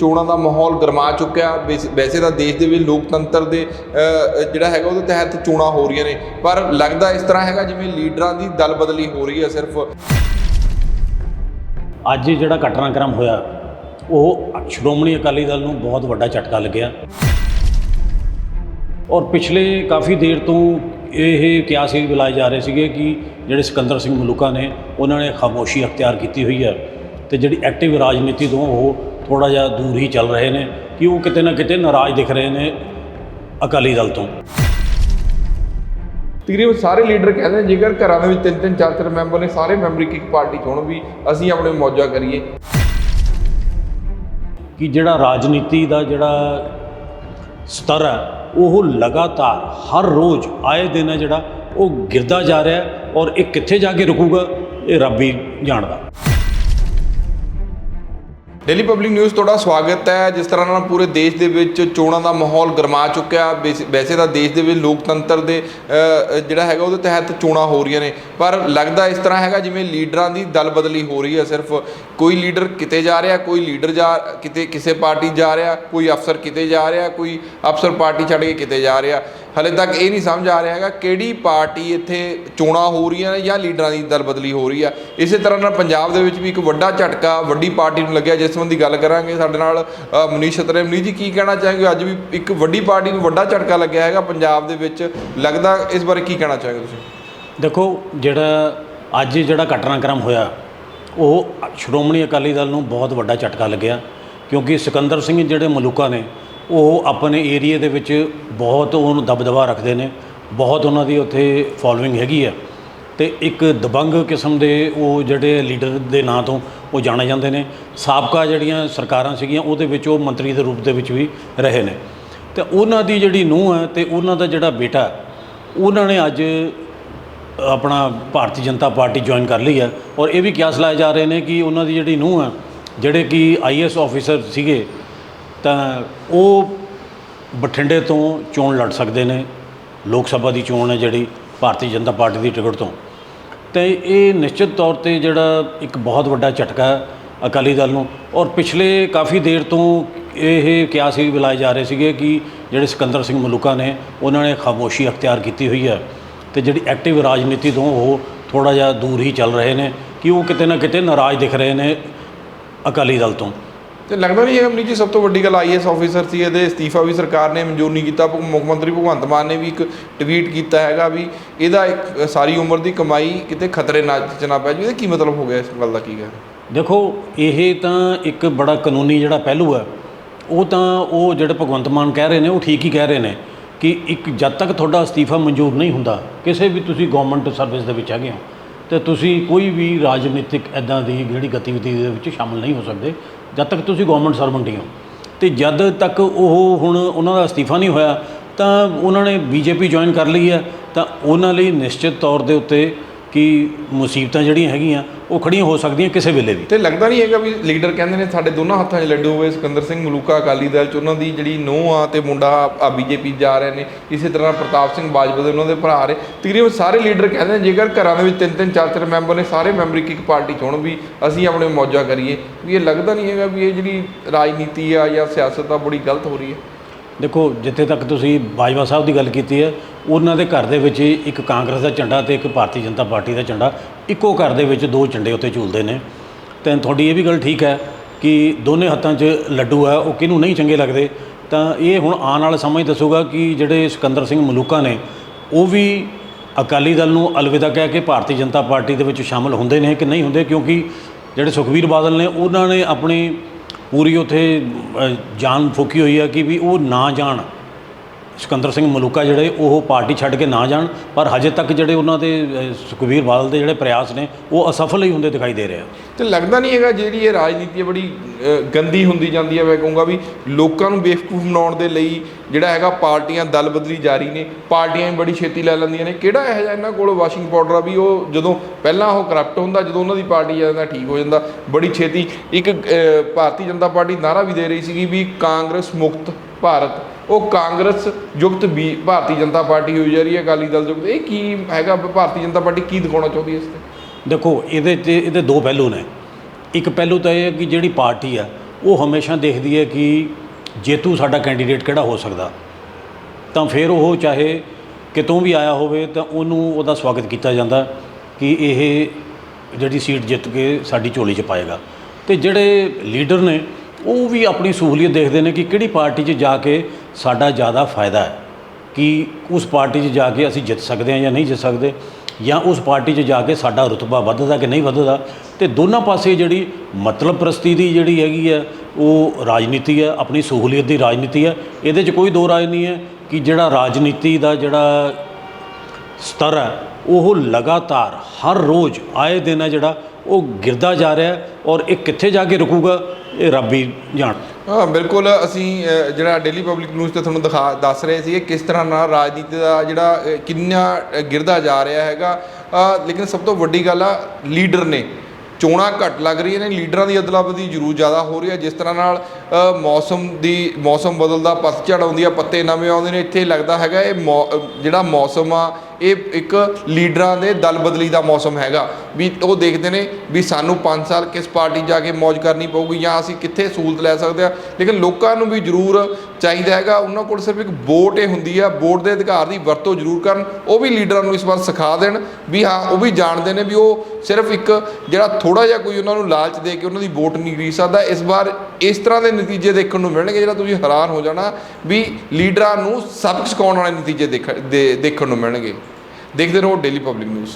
ਚੋਣਾਂ ਦਾ ਮਾਹੌਲ ਗਰਮਾ ਚੁੱਕਿਆ। ਵੈਸ- ਵੈਸੇ ਤਾਂ ਦੇਸ਼ ਦੇ ਵਿੱਚ ਲੋਕਤੰਤਰ ਦੇ ਜਿਹੜਾ ਹੈਗਾ ਉਹਦੇ ਤਹਿਤ ਚੋਣਾਂ ਹੋ ਰਹੀਆਂ ਨੇ। ਪਰ ਲੱਗਦਾ ਇਸ ਤਰ੍ਹਾਂ ਹੈਗਾ ਜਿਵੇਂ ਲੀਡਰਾਂ ਦੀ ਦਲ ਬਦਲੀ ਹੋ ਰਹੀ ਹੈ ਸਿਰਫ। ਅੱਜ ਜਿਹੜਾ ਘਟਨਾਕ੍ਰਮ ਹੋਇਆ, ਉਹ ਸ਼੍ਰੋਮਣੀ ਅਕਾਲੀ ਦਲ ਨੂੰ ਬਹੁਤ ਵੱਡਾ ਝਟਕਾ ਲੱਗਿਆ। ਔਰ ਪਿਛਲੇ ਕਾਫੀ ਦੇਰ ਤੋਂ ਇਹ ਕਿਆਸੀ ਬੁਲਾਏ ਜਾ ਰਹੇ ਸੀਗੇ ਕਿ ਜਿਹੜੇ ਸਿਕੰਦਰ ਸਿੰਘ ਮਲੂਕਾ ਨੇ, ਉਹਨਾਂ ਨੇ ਖਾਮੋਸ਼ੀ ਅਖਤਿਆਰ ਕੀਤੀ ਹੋਈ ਹੈ। ਤੇ ਜਿਹੜੀ ਐਕਟਿਵ ਰਾਜਨੀਤੀ ਤੋਂ ਉਹ ਥੋੜਾ ਜਿਹਾ ਦੂਰ ਹੀ ਚੱਲ ਰਹੇ ਨੇ ਕਿ ਉਹ ਕਿਤੇ ਨਾ ਕਿਤੇ ਨਾਰਾਜ਼ ਦਿਖ ਰਹੇ ਨੇ ਅਕਾਲੀ ਦਲ ਤੋਂ। ਤਕਰੀਬਨ ਸਾਰੇ ਲੀਡਰ ਕਹਿੰਦੇ ਨੇ ਜੇਕਰ ਘਰਾਂ ਦੇ ਵਿੱਚ ਤਿੰਨ ਤਿੰਨ ਚਾਰ ਚਾਰ ਮੈਂਬਰ ਨੇ ਸਾਰੇ ਮੈਂਬਰ ਇੱਕ ਇੱਕ ਪਾਰਟੀ ਚੋਣ ਵੀ ਅਸੀਂ ਆਪਣੇ ਮੌਜਾ ਕਰੀਏ। ਕਿ ਜਿਹੜਾ ਰਾਜਨੀਤੀ ਦਾ ਜਿਹੜਾ ਸਤਰ ਹੈ ਉਹ ਲਗਾਤਾਰ ਹਰ ਰੋਜ਼ ਆਏ ਦਿਨ ਹੈ ਜਿਹੜਾ ਉਹ ਗਿਰਦਾ ਜਾ ਰਿਹਾ ਔਰ ਇਹ ਕਿੱਥੇ ਜਾ ਕੇ ਰੁਕੂਗਾ ਇਹ ਰੱਬ ਹੀ ਜਾਣਦਾ। ਡੇਲੀ ਪਬਲਿਕ ਨਿਊਜ਼ ਤੁਹਾਡਾ ਸਵਾਗਤ ਹੈ। ਜਿਸ ਤਰ੍ਹਾਂ ਨਾਲ ਪੂਰੇ ਦੇਸ਼ ਦੇ ਵਿੱਚ ਚੋਣਾਂ ਦਾ ਮਾਹੌਲ ਗਰਮਾ ਚੁੱਕਿਆ। ਵੈਸ- ਵੈਸੇ ਤਾਂ ਦੇਸ਼ ਦੇ ਵਿੱਚ ਲੋਕਤੰਤਰ ਦੇ ਜਿਹੜਾ ਹੈਗਾ ਉਹਦੇ ਤਹਿਤ ਚੋਣਾਂ ਹੋ ਰਹੀਆਂ ਨੇ। ਪਰ ਲੱਗਦਾ ਇਸ ਤਰ੍ਹਾਂ ਹੈਗਾ ਜਿਵੇਂ ਲੀਡਰਾਂ ਦੀ ਦਲ ਬਦਲੀ ਹੋ ਰਹੀ ਹੈ। ਸਿਰਫ ਕੋਈ ਲੀਡਰ ਕਿਤੇ ਜਾ ਰਿਹਾ, ਕੋਈ ਲੀਡਰ ਜਾ, ਕਿਤੇ ਕਿਸੇ ਪਾਰਟੀ ਜਾ ਰਿਹਾ, ਕੋਈ ਅਫਸਰ ਕਿਤੇ ਜਾ ਰਿਹਾ, ਕੋਈ ਅਫਸਰ ਪਾਰਟੀ ਛੱਡ ਕੇ ਕਿਤੇ ਜਾ ਰਿਹਾ। ਹਲੇ ਤੱਕ ਇਹ ਨਹੀਂ ਸਮਝ ਆ ਰਿਹਾ ਹੈਗਾ ਕਿਹੜੀ ਪਾਰਟੀ ਇੱਥੇ ਚੋਣਾਂ ਹੋ ਰਹੀਆਂ ਨੇ ਜਾਂ ਲੀਡਰਾਂ ਦੀ ਦਲ ਬਦਲੀ ਹੋ ਰਹੀ ਆ। ਇਸੇ ਤਰ੍ਹਾਂ ਨਾਲ ਪੰਜਾਬ ਦੇ ਵਿੱਚ ਵੀ ਇੱਕ ਵੱਡਾ ਝਟਕਾ ਵੱਡੀ ਪਾਰਟੀ ਨੂੰ ਲੱਗਿਆ ਜਿਸ ਸੰਬੰਧੀ ਗੱਲ ਕਰਾਂਗੇ ਸਾਡੇ ਨਾਲ ਅ, ਮਨੀਸ਼ ਛਤਰੇ। ਮਨੀਸ਼ ਜੀ ਕੀ ਕਹਿਣਾ ਚਾਹਾਂਗੇ? ਅੱਜ ਵੀ ਇੱਕ ਵੱਡੀ ਪਾਰਟੀ ਨੂੰ ਵੱਡਾ ਝਟਕਾ ਲੱਗਿਆ ਹੈਗਾ ਪੰਜਾਬ ਦੇ ਵਿੱਚ। ਲੱਗਦਾ ਇਸ ਬਾਰੇ ਕੀ ਕਹਿਣਾ ਚਾਹੋਗੇ ਤੁਸੀਂ? ਦੇਖੋ ਜਿਹੜਾ ਅੱਜ ਜਿਹੜਾ ਘਟਨਾਕ੍ਰਮ ਹੋਇਆ ਉਹ ਸ਼੍ਰੋਮਣੀ ਅਕਾਲੀ ਦਲ ਨੂੰ ਬਹੁਤ ਵੱਡਾ ਝਟਕਾ ਲੱਗਿਆ। ਕਿਉਂਕਿ ਸਿਕੰਦਰ ਸਿੰਘ ਜਿਹੜੇ ਮਲੂਕਾ ਨੇ ਉਹ ਆਪਣੇ ਏਰੀਏ ਦੇ ਵਿੱਚ ਬਹੁਤ ਉਹਨੂੰ ਦਬਦਬਾ ਰੱਖਦੇ ਨੇ, ਬਹੁਤ ਉਹਨਾਂ ਦੀ ਉੱਥੇ ਫੋਲੋਇੰਗ ਹੈਗੀ ਆ। ਤੇ ਇੱਕ ਦਬੰਗ ਕਿਸਮ ਦੇ ਉਹ ਜਿਹੜੇ ਲੀਡਰ ਦੇ ਨਾਂ ਤੋਂ ਉਹ ਜਾਣੇ ਜਾਂਦੇ ਨੇ। ਸਾਬਕਾ ਜਿਹੜੀਆਂ ਸਰਕਾਰਾਂ ਸੀਗੀਆਂ, ਉਹਦੇ ਵਿੱਚ ਉਹ ਮੰਤਰੀ ਦੇ ਰੂਪ ਦੇ ਵਿੱਚ ਵੀ ਰਹੇ ਨੇ। ਤੇ ਉਹਨਾਂ ਦੀ ਜਿਹੜੀ ਨੂੰਹ ਹੈ ਤੇ ਉਹਨਾਂ ਦਾ ਜਿਹੜਾ ਬੇਟਾ, ਉਹਨਾਂ ਨੇ ਅੱਜ ਆਪਣਾ ਭਾਰਤੀ ਜਨਤਾ ਪਾਰਟੀ ਜੁਆਇਨ ਕਰ ਲਈ ਹੈ ਔਰ ਇਹ ਵੀ ਕਿਆਸ ਲਾਏ ਜਾ ਰਹੇ ਨੇ ਕਿ ਉਹਨਾਂ ਦੀ ਜਿਹੜੀ ਨੂੰਹ ਹੈ ਜਿਹੜੇ ਕਿ ਆਈਐਸ ਆਫੀਸਰ ਸੀਗੇ ਤਾਂ ਉਹ ਬਠਿੰਡੇ ਤੋਂ ਚੋਣ ਲੜ ਸਕਦੇ ਨੇ, ਲੋਕ ਸਭਾ ਦੀ ਚੋਣ ਹੈ ਜਿਹੜੀ ਭਾਰਤੀ ਜਨਤਾ ਪਾਰਟੀ ਦੀ ਟਿਕਟ ਤੋਂ। ਤੇ ਇਹ ਨਿਸ਼ਚਿਤ ਤੌਰ ਤੇ ਜਿਹੜਾ ਇੱਕ ਬਹੁਤ ਵੱਡਾ ਝਟਕਾ ਹੈ ਅਕਾਲੀ ਦਲ ਨੂੰ। ਔਰ ਪਿਛਲੇ ਕਾਫੀ ਦੇਰ ਤੋਂ ਇਹ ਕਿਆਸੀ ਬੁਲਾਏ ਜਾ ਰਹੇ ਸੀਗੇ ਕਿ ਜਿਹੜੇ ਸਿਕੰਦਰ ਸਿੰਘ ਮਲੂਕਾ ਨੇ, ਉਹਨਾਂ ਨੇ ਖਾਮੋਸ਼ੀ ਅਖਤਿਆਰ ਕੀਤੀ ਹੋਈ ਹੈ। ਤੇ ਜਿਹੜੀ ਐਕਟਿਵ ਰਾਜਨੀਤੀ ਤੋਂ ਉਹ ਥੋੜਾ ਜਿਹਾ ਦੂਰ ਹੀ ਚੱਲ ਰਹੇ ਨੇ ਕਿ ਉਹ ਕਿਤੇ ਨਾ ਕਿਤੇ ਨਾਰਾਜ਼ ਦਿਖ ਰਹੇ ਨੇ ਅਕਾਲੀ ਦਲ ਤੋਂ। ਤੇ ਲੱਗਦਾ ਨਹੀਂ ਇਹ ਅਮਨੀ ਜੀ ਸਭ ਤੋਂ ਵੱਡੀ ਗੱਲ ਆਈਐਸ ਆਫੀਸਰ ਸੀ, ਇਹਦੇ ਅਸਤੀਫਾ ਵੀ ਸਰਕਾਰ ਨੇ ਮਨਜ਼ੂਰ ਨਹੀਂ ਕੀਤਾ ਮੁੱਖ ਮੰਤਰੀ ਭਗਵੰਤ ਮਾਨ ਨੇ ਵੀ ਇੱਕ ਟਵੀਟ ਕੀਤਾ ਹੈਗਾ ਵੀ ਇਹਦਾ ਇੱਕ ਸਾਰੀ ਉਮਰ ਦੀ ਕਮਾਈ ਕਿਤੇ ਖਤਰੇ ਨਾ, ਚ ਨਾ ਪੈ ਜਾਵੇ। ਇਹਦਾ ਕੀ ਮਤਲਬ ਹੋ ਗਿਆ ਇਸ ਗੱਲ ਦਾ ਕੀ ਹੈ ਦੇਖੋ, ਇਹ ਤਾਂ ਇੱਕ ਬੜਾ ਕਾਨੂੰਨੀ ਜਿਹੜਾ ਪਹਿਲੂ ਹੈ, ਉਹ ਤਾਂ ਉਹ ਜਿਹੜੇ ਭਗਵੰਤ ਮਾਨ ਕਹਿ ਰਹੇ ਨੇ, ਉਹ ਠੀਕ ਹੀ ਕਹਿ ਰਹੇ ਨੇ ਕਿ ਇੱਕ ਜਦ ਤੱਕ ਤੁਹਾਡਾ ਅਸਤੀਫਾ ਮਨਜ਼ੂਰ ਨਹੀਂ ਹੁੰਦਾ, ਕਿਸੇ ਵੀ ਤੁਸੀਂ ਗਵਰਨਮੈਂਟ ਸਰਵਿਸ ਦੇ ਵਿੱਚ ਹੈਗੇ ਹੋ ਤੇ ਤੁਸੀਂ ਕੋਈ ਵੀ ਰਾਜਨੀਤਿਕ ਐਦਾਂ ਦੀ ਜਿਹੜੀ ਗਤੀਵਿਧੀ ਦੇ ਵਿੱਚ ਸ਼ਾਮਲ ਨਹੀਂ ਹੋ ਸਕਦੇ, ਜਦ ਤੱਕ ਤੁਸੀਂ ਗਵਰਨਮੈਂਟ ਸਰਵੈਂਟ ਹੀ ਹੋ। ਤੇ ਜਦ ਤੱਕ ਉਹ ਹੁਣ ਉਹਨਾਂ ਦਾ ਅਸਤੀਫਾ ਨਹੀਂ ਹੋਇਆ, ਤਾਂ ਉਹਨਾਂ ਨੇ ਬੀਜੇਪੀ ਜੁਆਇਨ ਕਰ ਲਈ ਹੈ, ਤਾਂ ਉਹਨਾਂ ਲਈ ਨਿਸ਼ਚਿਤ ਤੌਰ ਦੇ ਉੱਤੇ ਕਿ ਮੁਸੀਬਤਾਂ ਜਿਹੜੀਆਂ ਹੈਗੀਆਂ, ਉਹ ਖੜੀਆਂ ਹੋ ਸਕਦੀਆਂ ਕਿਸੇ ਵੇਲੇ ਵੀ। ਤੇ ਲੱਗਦਾ ਨਹੀਂ ਹੈਗਾ ਵੀ ਲੀਡਰ ਕਹਿੰਦੇ ਨੇ ਸਾਡੇ ਦੋਨਾਂ ਹੱਥਾਂ 'ਚ ਲੱਡੂ ਹੋਏ ਸਿਕੰਦਰ ਸਿੰਘ ਮਲੂਕਾ ਅਕਾਲੀ ਦਲ 'ਚ, ਉਹਨਾਂ ਦੀ ਜਿਹੜੀ ਨੂੰਹ ਆ ਤੇ ਮੁੰਡਾ ਆ ਬੀਜੇਪੀ ਜਾ ਰਹੇ ਨੇ। ਇਸੇ ਤਰ੍ਹਾਂ ਪ੍ਰਤਾਪ ਸਿੰਘ ਬਾਜਵਾ ਦੇ ਉਹਨਾਂ ਦੇ ਭਰਾ ਰਹੇ ਤਕਰੀਬਨ ਸਾਰੇ ਲੀਡਰ ਕਹਿੰਦੇ ਨੇ, ਜੇਕਰ ਘਰਾਂ ਦੇ ਵਿੱਚ ਤਿੰਨ ਤਿੰਨ ਚਾਰ ਚਾਰ ਮੈਂਬਰ ਨੇ, ਸਾਰੇ ਮੈਂਬਰ ਇੱਕ ਇੱਕ ਪਾਰਟੀ 'ਚ ਹੋਣ ਵੀ ਅਸੀਂ ਆਪਣੇ ਮੌਜਾ ਕਰੀਏ। ਵੀ ਇਹ ਲੱਗਦਾ ਨਹੀਂ ਹੈਗਾ ਵੀ ਇਹ ਜਿਹੜੀ ਰਾਜਨੀਤੀ ਆ ਜਾਂ ਸਿਆਸਤ ਆ, ਬੜੀ ਗਲਤ ਹੋ ਰਹੀ ਹੈ। ਦੇਖੋ, ਜਿੱਥੇ ਤੱਕ ਤੁਸੀਂ ਬਾਜਵਾ ਸਾਹਿਬ ਦੀ ਗੱਲ ਕੀਤੀ ਹੈ, ਉਹਨਾਂ ਦੇ ਘਰ ਦੇ ਵਿੱਚ ਹੀ ਇੱਕ ਕਾਂਗਰਸ ਦਾ ਝੰਡਾ ਤੇ ਇੱਕ ਭਾਰਤੀ ਜਨਤਾ ਪਾਰਟੀ ਦਾ ਝੰਡਾ, ਇੱਕੋ ਘਰ ਦੇ ਵਿੱਚ ਦੋ ਝੰਡੇ ਉੱਤੇ ਝੂਲਦੇ ਨੇ। ਤੇ ਤੁਹਾਡੀ ਇਹ ਵੀ ਗੱਲ ਠੀਕ ਹੈ ਕਿ ਦੋਨੇ ਹੱਥਾਂ 'ਚ ਲੱਡੂ ਹੈ, ਉਹ ਕਿਹਨੂੰ ਨਹੀਂ ਚੰਗੇ ਲੱਗਦੇ? ਤਾਂ ਇਹ ਹੁਣ ਆਉਣ ਵਾਲਾ ਸਮਾਂ ਹੀ ਦੱਸੂਗਾ ਕਿ ਜਿਹੜੇ ਸਿਕੰਦਰ ਸਿੰਘ ਮਲੂਕਾ ਨੇ, ਉਹ ਵੀ ਅਕਾਲੀ ਦਲ ਨੂੰ ਅਲਵਿਦਾ ਕਹਿ ਕੇ ਭਾਰਤੀ ਜਨਤਾ ਪਾਰਟੀ ਦੇ ਵਿੱਚ ਸ਼ਾਮਲ ਹੁੰਦੇ ਨੇ ਕਿ ਨਹੀਂ ਹੁੰਦੇ? ਕਿਉਂਕਿ ਜਿਹੜੇ ਸੁਖਵੀਰ ਬਾਦਲ ਨੇ, ਉਹਨਾਂ ਨੇ ਆਪਣੀ ਪੂਰੀ ਉਥੇ ਜਾਨ ਫੂਕੀ ਹੋਈ ਆ ਕਿ ਵੀ ਉਹ ਨਾ ਜਾਣ। ਸਿਕੰਦਰ ਸਿੰਘ ਮਲੂਕਾ ਜਿਹੜੇ ਉਹ ਪਾਰਟੀ ਛੱਡ ਕੇ ਨਾ ਜਾਣ ਪਰ ਹਜੇ ਤੱਕ ਜਿਹੜੇ ਉਹਨਾਂ ਦੇ ਅ, ਸੁਖਬੀਰ ਬਾਦਲ ਦੇ ਜਿਹੜੇ ਪ੍ਰਯਾਸ ਨੇ ਉਹ ਅਸਫਲ ਹੀ ਹੁੰਦੇ ਦਿਖਾਈ ਦੇ ਰਹੇ ਆ। ਤੇ ਲੱਗਦਾ ਨਹੀਂ ਹੈਗਾ ਜਿਹੜੀ ਇਹ ਰਾਜਨੀਤੀ ਹੈ ਬੜੀ ਅ, ਗੰਦੀ ਹੁੰਦੀ ਜਾਂਦੀ ਹੈ ਮੈਂ ਕਹੂੰਗਾ ਵੀ ਲੋਕਾਂ ਨੂੰ ਬੇਵਕੂਫ ਬਣਾਉਣ ਦੇ ਲਈ ਜਿਹੜਾ ਹੈਗਾ ਪਾਰਟੀਆਂ ਦਲ ਬਦਲੀ ਜਾਰੀ ਨੇ ਪਾਰਟੀਆਂ ਵੀ ਬੜੀ ਛੇਤੀ ਲੈ ਲੈਂਦੀਆਂ ਨੇ। ਕਿਹੜਾ ਇਹੋ ਜਿਹਾ ਇਹਨਾਂ ਕੋਲ ਵਾਸ਼ਿੰਗ ਪਾਊਡਰ ਆ ਵੀ ਉਹ ਜਦੋਂ ਪਹਿਲਾਂ ਉਹ ਕਰਪਟ ਹੁੰਦਾ ਜਦੋਂ ਉਹਨਾਂ ਦੀ ਪਾਰਟੀ ਜਾਂਦਾ ਠੀਕ ਹੋ ਜਾਂਦਾ। ਬੜੀ ਛੇਤੀ ਇੱਕ ਅ, ਭਾਰਤੀ ਜਨਤਾ ਪਾਰਟੀ ਨਾਰਾ ਵੀ ਦੇ ਰਹੀ ਸੀਗੀ ਵੀ ਕਾਂਗਰਸ ਮੁਕਤ ਭਾਰਤ। ਉਹ ਕਾਂਗਰਸ ਯੁਕਤ ਵੀ ਭਾਰਤੀ ਜਨਤਾ ਪਾਰਟੀ ਹੋਈ ਜਾ ਰਹੀ ਹੈ, ਅਕਾਲੀ ਦਲ ਯੁਕਤ ਇਹ ਕੀ ਹੈਗਾ ਭਾਰਤੀ ਜਨਤਾ ਪਾਰਟੀ ਕੀ ਦਿਖਾਉਣਾ ਚਾਹੁੰਦੀ ਹੈ ਇਸ ਤੇ? ਦੇਖੋ, ਇਹਦੇ 'ਚ ਇਹਦੇ ਦੋ ਪਹਿਲੂ ਨੇ। ਇੱਕ ਪਹਿਲੂ ਤਾਂ ਇਹ ਹੈ ਕਿ ਜਿਹੜੀ ਪਾਰਟੀ ਆ, ਉਹ ਹਮੇਸ਼ਾ ਦੇਖਦੀ ਹੈ ਕਿ ਜੇਤੂ ਸਾਡਾ ਕੈਂਡੀਡੇਟ ਕਿਹੜਾ ਹੋ ਸਕਦਾ। ਤਾਂ ਫਿਰ ਉਹ ਚਾਹੇ ਕਿਤੋਂ ਵੀ ਆਇਆ ਹੋਵੇ, ਤਾਂ ਉਹਨੂੰ ਉਹਦਾ ਸਵਾਗਤ ਕੀਤਾ ਜਾਂਦਾ ਕਿ ਇਹ ਜਿਹੜੀ ਸੀਟ ਜਿੱਤ ਕੇ ਸਾਡੀ ਝੋਲੀ 'ਚ ਪਾਏਗਾ। ਤੇ ਜਿਹੜੇ ਲੀਡਰ ਨੇ, ਉਹ ਵੀ ਆਪਣੀ ਸਹੂਲੀਅਤ ਦੇਖਦੇ ਨੇ ਕਿ ਕਿਹੜੀ ਪਾਰਟੀ 'ਚ ਜਾ ਕੇ ਸਾਡਾ ਜ਼ਿਆਦਾ ਫਾਇਦਾ ਹੈ ਕਿ ਉਸ ਪਾਰਟੀ 'ਚ ਜਾ ਕੇ ਅਸੀਂ ਜਿੱਤ ਸਕਦੇ ਹਾਂ ਜਾਂ ਨਹੀਂ ਜਿੱਤ ਸਕਦੇ ਜਾਂ ਉਸ ਪਾਰਟੀ 'ਚ ਜਾ ਕੇ ਸਾਡਾ ਰੁਤਬਾ ਵੱਧਦਾ ਕਿ ਨਹੀਂ ਵੱਧਦਾ ਤੇ ਦੋਨਾਂ ਪਾਸੇ ਜਿਹੜੀ ਮਤਲਬ ਪ੍ਰਸਤੀ ਦੀ ਜਿਹੜੀ ਹੈਗੀ ਹੈ, ਉਹ ਰਾਜਨੀਤੀ ਹੈ, ਆਪਣੀ ਸਹੂਲੀਅਤ ਦੀ ਰਾਜਨੀਤੀ ਹੈ। ਇਹਦੇ 'ਚ ਕੋਈ ਦੋ ਰਾਜ ਨਹੀਂ ਹੈ ਕਿ ਜਿਹੜਾ ਰਾਜਨੀਤੀ ਦਾ ਜਿਹੜਾ ਸਤਰ ਹੈ, ਉਹ ਲਗਾਤਾਰ ਹਰ ਰੋਜ਼ ਆਏ ਦਿਨ ਹੈ ਜਿਹੜਾ ਉਹ ਗਿਰਦਾ ਜਾ ਰਿਹਾ ਔਰ ਇਹ ਕਿੱਥੇ ਜਾ ਕੇ ਰੁਕੂਗਾ, ਇਹ ਰੱਬ ਹੀ ਜਾਣ ਹਾਂ, ਬਿਲਕੁਲ, ਅਸੀਂ ਜਿਹੜਾ ਡੇਲੀ ਪਬਲਿਕ ਨਿਊਜ਼ ਤੇ ਤੁਹਾਨੂੰ ਦਿਖਾ, ਦੱਸ ਰਹੇ ਸੀ ਕਿਸ ਤਰ੍ਹਾਂ ਨਾਲ ਰਾਜਨੀਤੀ ਦਾ ਜਿਹੜਾ ਕਿੰਨਾ ਗਿਰਦਾ ਜਾ ਰਿਹਾ ਹੈਗਾ। ਲੇਕਿਨ ਸਭ ਤੋਂ ਵੱਡੀ ਗੱਲ ਆ, ਲੀਡਰ ਨੇ। ਚੋਣਾਂ ਘੱਟ ਲੱਗ ਰਹੀਆਂ ਨੇ, ਲੀਡਰਾਂ ਦੀ ਅਦਲਾਬਦੀ ਜ਼ਰੂਰ ਜ਼ਿਆਦਾ ਹੋ ਰਹੀ ਹੈ। ਜਿਸ ਤਰ੍ਹਾਂ ਨਾਲ ਮੌਸਮ ਦੀ, ਮੌਸਮ ਬਦਲਦਾ ਪਤਝੜ ਆਉਂਦੀ ਆ, ਪੱਤੇ ਨਵੇਂ ਆਉਂਦੇ ਨੇ, ਇੱਥੇ ਲੱਗਦਾ ਹੈਗਾ ਇਹ ਮੌ- ਜਿਹੜਾ ਮੌਸਮ ਆ, ਇਹ ਇੱਕ ਲੀਡਰਾਂ ਦੇ ਦਲ ਬਦਲੀ ਦਾ ਮੌਸਮ ਹੈਗਾ। ਵੀ ਉਹ ਦੇਖਦੇ ਨੇ ਵੀ ਸਾਨੂੰ 5 ਸਾਲ ਕਿਸ ਪਾਰਟੀ ਜਾ ਕੇ ਮौज ਕਰਨੀ ਪਊਗੀ ਜਾਂ ਅਸੀਂ ਕਿੱਥੇ ਸਹੂਲਤ ਲੈ ਸਕਦੇ ਆ। ਲੇਕਿਨ ਲੋਕਾਂ ਨੂੰ ਵੀ ਜ਼ਰੂਰ ਚਾਹੀਦਾ ਹੈਗਾ, ਉਹਨਾਂ ਕੋਲ ਸਿਰਫ ਇੱਕ ਵੋਟ ਹੀ ਹੁੰਦੀ ਆ, ਵੋਟ ਦੇ ਅਧਿਕਾਰ ਦੀ ਵਰਤੋਂ ਜ਼ਰੂਰ ਕਰਨ, ਉਹ ਵੀ ਲੀਡਰਾਂ ਨੂੰ ਇਸ ਵਾਰ ਸਿਖਾ ਦੇਣ ਵੀ ਹਾਂ, ਉਹ ਵੀ ਜਾਣਦੇ ਨੇ ਵੀ ਉਹ ਸਿਰਫ ਇੱਕ ਜਿਹੜਾ ਥੋੜਾ ਜਿਹਾ ਕੋਈ ਉਹਨਾਂ ਨੂੰ ਲਾਲਚ ਦੇ ਕੇ ਉਹਨਾਂ ਦੀ ਵੋਟ ਨਹੀਂ ਖਰੀਦ ਸਕਦਾ, ਇਸ ਵਾਰ ਇਸ ਤਰ੍ਹਾਂ ਦੇ ਨਤੀਜੇ ਦੇਖਣ ਨੂੰ ਮਿਲਣਗੇ, ਜਿਹੜਾ ਤੁਸੀਂ ਹੈਰਾਨ ਹੋ ਜਾਣਾ ਵੀ ਲੀਡਰਾਂ ਨੂੰ ਸਬਕ ਸਿਖਾਉਣ ਵਾਲੇ ਨਤੀਜੇ ਦੇਖਣ, ਦੇ- ਦੇਖਣ ਨੂੰ ਮਿਲਣਗੇ। ਦੇਖਦੇ ਰਹੋ ਡੇਲੀ ਪਬਲਿਕ ਨਿਊਜ਼